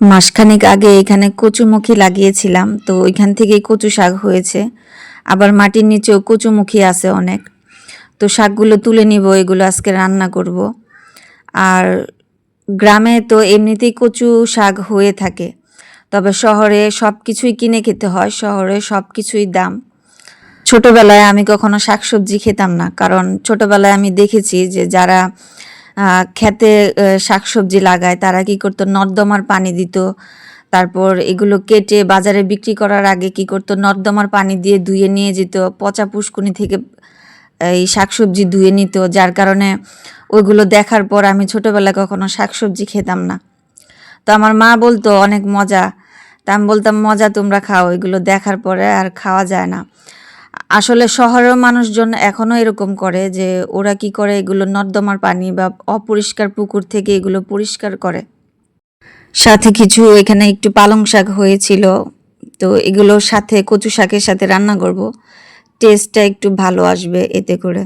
মাসখানেক আগে এখানে কচুমুখী লাগিয়েছিলাম, তো ওইখান থেকেই কচু শাক হয়েছে। আবার মাটির নিচেও কচুমুখী আছে অনেক। তো শাকগুলো তুলে নিব, এগুলো আজকে রান্না করব। আর গ্রামে তো এমনিতেই কচু শাক হয়ে থাকে, তবে শহরে সব কিছুই কিনে খেতে হয়, শহরে সব কিছুই দাম। ছোটবেলায় আমি কখনো শাকসবজি খেতাম না, কারণ ছোটবেলায় আমি দেখেছি যে যারা খেতে শাকসবজি লাগায়, তারা কি করতো? নর্দমার পানি দিত। তারপর এগুলো কেটে বাজারে বিক্রি করার আগে কি করতো? নর্দমার পানি দিয়ে ধুয়ে নিয়ে যেত, পচা পুষ্কুনি থেকে এই শাকসবজি ধুয়ে নিত, যার কারণে ওইগুলো দেখার পর আমি ছোটবেলায় কখনো শাকসবজি খেতাম না। তো আমার মা বলতো, অনেক মজা। তা আমি বলতাম, মজা তোমরা খাও। এগুলো দেখার পরে আর খাওয়া যায় না। আসলে শহরের মানুষজন এখনও এরকম করে যে ওরা কি করে এগুলো নর্দমার পানি বা অপরিষ্কার পুকুর থেকে এগুলো পরিষ্কার করে। সাথে কিছু এখানে একটু পালং শাক হয়েছিল, তো এগুলোর সাথে কচু শাকের সাথে রান্না করব। টেস্টটা একটু ভালো আসবে এতে করে।